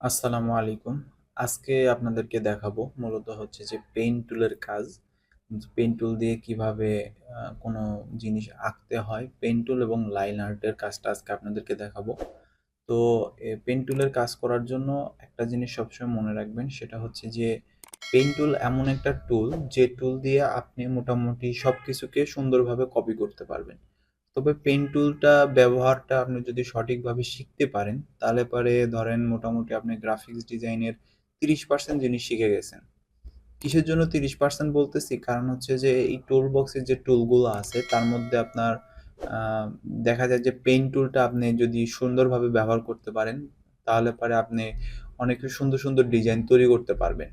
আসসালামু আলাইকুম। আজকে আপনাদেরকে দেখাবো মূলত হচ্ছে যে পেন টুলের কাজ। পেন টুল দিয়ে কীভাবে কোনো জিনিস আঁকতে হয়। পেইন্ট টুল এবং লাইন আর্টের কাজটা আজকে আপনাদেরকে দেখাবো। তো পেইন্ট টুলের কাজ করার জন্য একটা জিনিস সবসময় মনে রাখবেন, সেটা হচ্ছে যে পেইন্ট টুল এমন একটা টুল যে টুল দিয়ে আপনি মোটামুটি সব কিছুকে সুন্দরভাবে কপি করতে পারবেন। তবে পেন টুলটা ব্যবহারটা আপনি যদি সঠিকভাবে শিখতে পারেন, তাহলে পরে ধরেন মোটামুটি আপনি গ্রাফিক্স ডিজাইনের ৩০% জিনিস শিখে গেছেন। কিসের জন্য ৩০% বলতেছি? কারণ হচ্ছে যে এই টুল বক্সের যে টুলগুলো আছে তার মধ্যে আপনার দেখা যায় যে পেন টুলটা আপনি যদি সুন্দরভাবে ব্যবহার করতে পারেন, তাহলে পরে আপনি অনেক সুন্দর, সুন্দর ডিজাইন তৈরি করতে পারবেন।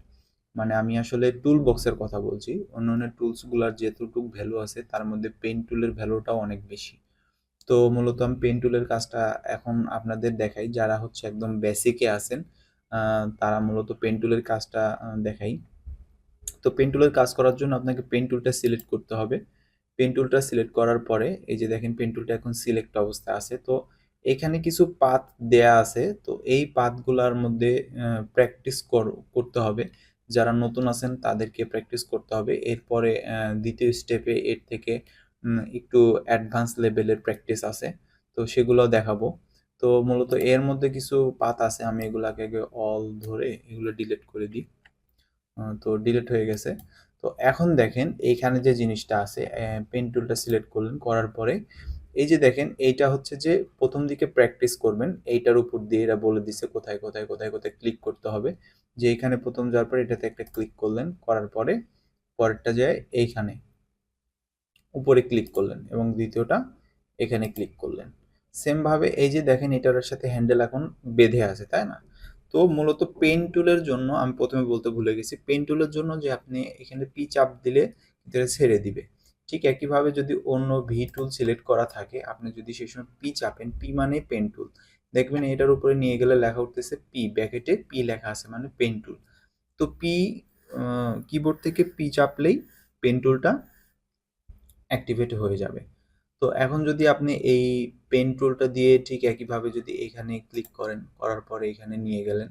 মানে আমি আসলে টুল বক্সের কথা বলছি। অন্য অন্য টুলসগুলোর যেতটুক ভ্যালু আছে, তার মধ্যে পেইন টুলের ভ্যালুটাও অনেক বেশি। তো মূলত আমি পেন টুলের কাজটা এখন আপনাদের দেখাই যারা হচ্ছে একদম বেসিকে আছেন তারা মূলত পেন টুলের কাজটা দেখাই। তো পেন টুলের কাজ করার জন্য আপনাকে পেন টুলটা সিলেক্ট করতে হবে। পেন টুলটা সিলেক্ট করার পরে, এই যে দেখেন পেন টুলটা এখন সিলেক্ট অবস্থায় আছে। তো এখানে কিছু পাথ দেয়া আছে। তো এই পাথগুলার মধ্যে প্র্যাকটিস কর, করতে হবে। যারা নতুন আছেন তাদেরকে প্র্যাকটিস করতে হবে। এরপরে দ্বিতীয় স্টেপে এর থেকে একটু অ্যাডভান্স লেভেলের প্র্যাকটিস আছে। তো সেগুলো দেখাবো। তো মূলত এর মধ্যে কিছু পাত আছে। আমি এগুলাকে আগে অল ধরে এগুলো ডিলিট করে দিই। তো ডিলিট হয়ে গেছে। তো এখন দেখেন এইখানে যে জিনিসটা আছে পেন টুলটা সিলেক্ট করলেন, করার পরে এই যে দেখেন এইটা হচ্ছে যে প্রথম দিকে প্র্যাকটিস করবেন। এইটার উপর দিয়ে এরা বলে দিছে কোথায়, কোথায়, কোথায়, কোথায় ক্লিক করতে হবে। যে এইখানে প্রথম যাওয়ার পরে এটাতে একটা ক্লিক করলেন। করার পরে পরেরটা যায় এইখানে। উপরে ক্লিক করলেন এবং দ্বিতীয়টা এখানে ক্লিক করলেন। সেম ভাবে এই যে দেখেন এটার সাথে হ্যান্ডেল এখন বেঁধে আছে, তাই না? তো মূলত পেন টুলের জন্য আমি ১ম এ বলতে ভুলে গেছি। পেন টুলের জন্য যে আপনি এখানে পি চাপ দিলে এটা ছেড়ে দিবে। ঠিক একইভাবে যদি অন্য ভি টুল সিলেক্ট করা থাকে, আপনি যদি সেই সময় পি চাপেন, পি মানে পেন টুল। দেখবেন এটার উপরে নিয়ে গেলে লেখা উঠতেছে পি, ব্র্যাকেটে পি লেখা আছে মানে পেন টুল। তো পি কিবোর্ড থেকে পি চাপলেই পেন টুলটা অ্যাক্টিভেট হয়ে যাবে। তো এখন যদি আপনি এই পেন টুলটা দিয়ে ঠিক একইভাবে যদি এখানে ক্লিক করেন, করার পরে এখানে নিয়ে গেলেন।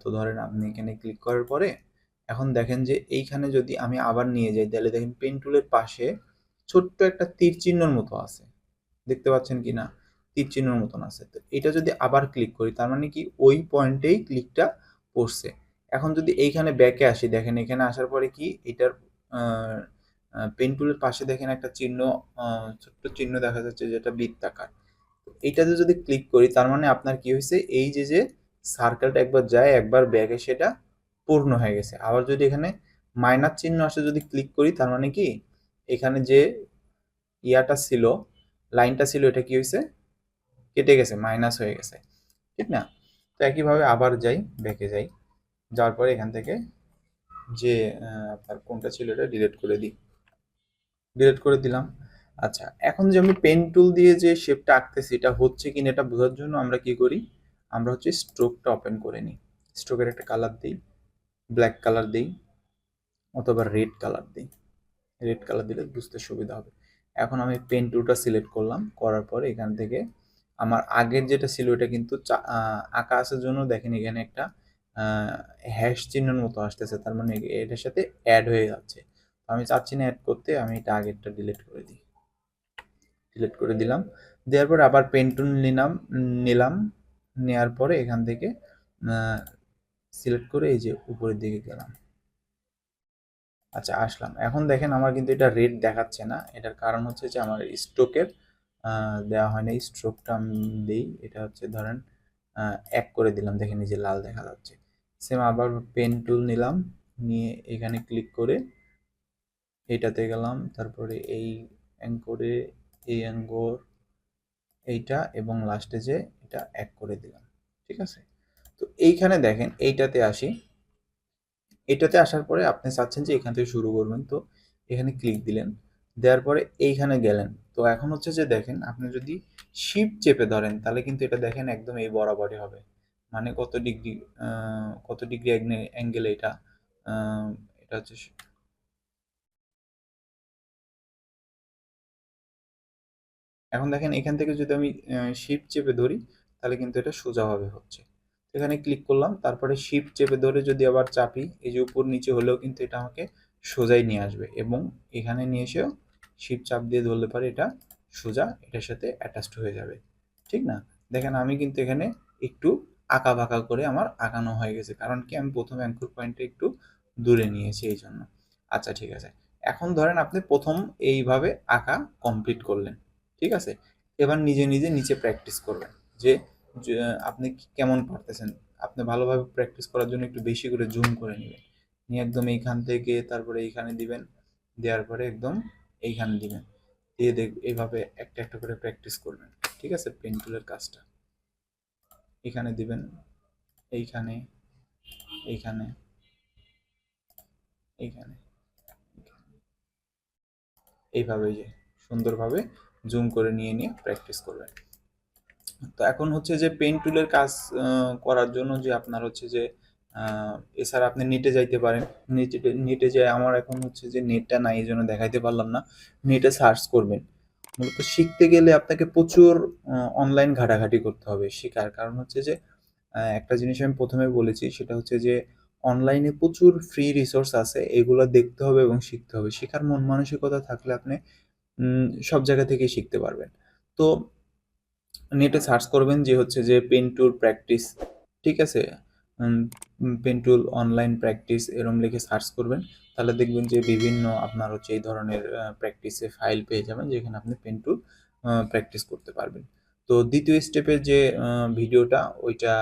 তো ধরেন আপনি এখানে ক্লিক করার পরে এখন দেখেন যে এইখানে যদি আমি আবার নিয়ে যাই তাহলে দেখেন পেন টুলের পাশে ছোট্ট একটা তীর চিহ্নর মতো আছে। দেখতে পাচ্ছেন কিনা? তীর চিহ্নর মতন আছে। তো এটা যদি আবার ক্লিক করি তার মানে কি ওই পয়েন্টেই ক্লিকটা পড়ছে। এখন যদি এইখানে ব্যাকে আসি দেখেন এখানে আসার পরে কি এটার পেন টুলের পাশে দেখেন একটা চিহ্ন ছোট্ট চিহ্ন দেখা যাচ্ছে যেটা বৃত্তাকার। তো এইটাতে যদি ক্লিক করি তার মানে আপনার কি হইছে এই যে, যে সার্কেলটা একবার যায় একবার ব্যাক এসে এটা পূর্ণ হয়ে গেছে। আবার যদি এখানে মাইনাস চিহ্ন আসে যদি ক্লিক করি তার মানে কি এখানে যে ইয়াটা ছিল, লাইনটা ছিল এটা কি হইছে? কেটে গেছে, মাইনাস হয়ে গেছে। ঠিক না? তো একইভাবে আবার যাই, ব্যাকে যাই। যাওয়ার পরে এখান থেকে যে আপনার কোনটা ছিল এটা ডিলিট করে দিই। ডিলিট করে দিলাম। আচ্ছা, এখন যে আমি পেন টুল দিয়ে যে শেপটা আঁকতেছি এটা হচ্ছে কিনা এটা বোঝার জন্য আমরা কি করি? আমরা হচ্ছে স্ট্রোকটা ওপেন করে নিই। স্ট্রোকের একটা কালার দিই ব্ল্যাক কালার দিই অথবা রেড কালার দিই রেড কালার দিলে বুঝতে সুবিধা হবে। এখন আমি পেন টুলটা সিলেক্ট করলাম। করার পরে এখান থেকে আমার আগের যেটা ছিল ওটা কিন্তু আঁকা আসার জন্য দেখেন এখানে একটা হ্যাশ চিহ্নের মতো আসতেছে। তার মানে এটার সাথে অ্যাড হয়ে যাচ্ছে। আমি চাচ্ছি না অ্যাড করতে, আমি এটা আগেরটা ডিলিট করে দিই। ডিলিট করে দিলাম। দেওয়ার পরে আবার পেন্টুন নিলাম নিলাম। নেয়ার পরে এখান থেকে সিলেক্ট করে এই যে উপরের দিকে গেলাম। আচ্ছা আসলাম। এখন দেখেন আমার কিন্তু এটা রেড দেখাচ্ছে না। এটার কারণ হচ্ছে যে আমার স্ট্রোকের আ দেওয়া হয় নাই। স্ট্রোকটা আমি দেই। এটা হচ্ছে ধরেন এক করে দিলাম। দেখেন এই যে লাল দেখা যাচ্ছে। সেম আবার পেন টুল নিলাম। নিয়ে এখানে ক্লিক করে এইটাতে গেলাম। তারপরে এই অ্যাঙ্করে, এই অ্যাঙ্গর, এইটা এবং লাস্টে যে এটা ১ করে দিলাম। ঠিক আছে? তো এইখানে দেখেন এইটাতে আসি। এটাতে আসার পরে আপনি চাচ্ছেন যে এখান থেকে শুরু করবেন। তো এখানে ক্লিক দিলেন। দেওয়ার পরে এইখানে গেলেন। তো এখন হচ্ছে যে দেখেন, আপনি যদি শিফট চেপে ধরেন, তাহলে কিন্তু এটা দেখেন একদম এই বরাবরই হবে। মানে কত ডিগ্রি কত ডিগ্রি অ্যাঙ্গেলে এটা এটা হচ্ছে এখন দেখেন এখান থেকে যদি আমি শিফট চেপে ধরি, তাহলে কিন্তু এটা সোজাভাবে হচ্ছে। এখানে ক্লিক করলাম, তারপরে শিফট চেপে ধরে যদি আবার চাপি, এই যে উপর নিচে হলেও কিন্তু এটা আমাকে সোজাই নিয়ে আসবে এবং এখানে নিয়ে এসেও শিফট চাপ দিয়ে ধরলে পারে এটা সোজা, এটার সাথে অ্যাটাচড হয়ে যাবে। ঠিক না? দেখেন আমি কিন্তু এখানে একটু আঁকা বাঁকা করে আমার আঁকানো হয়ে গেছে, কারণ কি আমি প্রথম অ্যাঙ্কর পয়েন্টটা একটু দূরে নিয়েছি এই জন্য। আচ্ছা ঠিক আছে। এখন ধরেন আপনি প্রথম এইভাবে আঁকা কমপ্লিট করলেন, ঠিক আছে? এবার নিজে নিজে নিচে প্র্যাকটিস করবেন যে আপনি কেমন পারতেছেন আপনি ভালোভাবে প্র্যাকটিস করার জন্য একটু বেশি করে জুম করে নেবেন। নিয়ে একদম এইখান থেকে তারপরে এইখানে দিবেন, দেওয়ার পরে একদম এইখানে দিবেন। দিয়ে দেখ, এইভাবে একটা একটা করে প্র্যাকটিস করবেন। ঠিক আছে? পেন টুলের কাজটা। এখানে দিবেন, এইখানে এইখানে এইখানে এইভাবে যে সুন্দরভাবে জুম করে নিয়ে নিয়ে প্র্যাকটিস করবেন। তো এখন হচ্ছে যে পেন টুলের কাজ করার জন্য যে আপনার হচ্ছে যে এছাড়া আপনি নেটে যাইতে পারেন। নেটে নেটে যায় আমার এখন হচ্ছে যে নেটটা নাই, এই জন্য দেখাইতে পারলাম না। নেটে সার্চ করবেন। মূলত শিখতে গেলে আপনাকে প্রচুর অনলাইন ঘাটাঘাটি করতে হবে শেখার। কারণ হচ্ছে যে একটা জিনিস আমি প্রথমে বলেছি, সেটা হচ্ছে যে অনলাইনে প্রচুর ফ্রি রিসোর্স আছে, এগুলো দেখতে হবে এবং শিখতে হবে। শেখার মন মানসিকতা থাকলে আপনি সব জায়গা থেকে শিখতে পারবেন। তো, নেটে সার্চ করবেন যে হচ্ছে যে পেন টুল প্র্যাকটিস ঠিক আছে? পেন টুল অনলাইন প্র্যাকটিস এরম লিখে সার্চ করবেন, তাহলে দেখবেন যে বিভিন্ন আপনার হচ্ছে এই ধরনের প্র্যাকটিসে ফাইল পেয়ে যাবেন যেখানে আপনি পেন টুল প্র্যাকটিস করতে পারবেন। তো দ্বিতীয় স্টেপের যে ভিডিওটা, ওইটা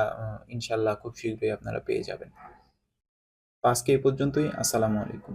ইনশাল্লাহ খুব শীঘ্রই আপনারা পেয়ে যাবেন। আজকে এই পর্যন্তই, আসসালামু আলাইকুম।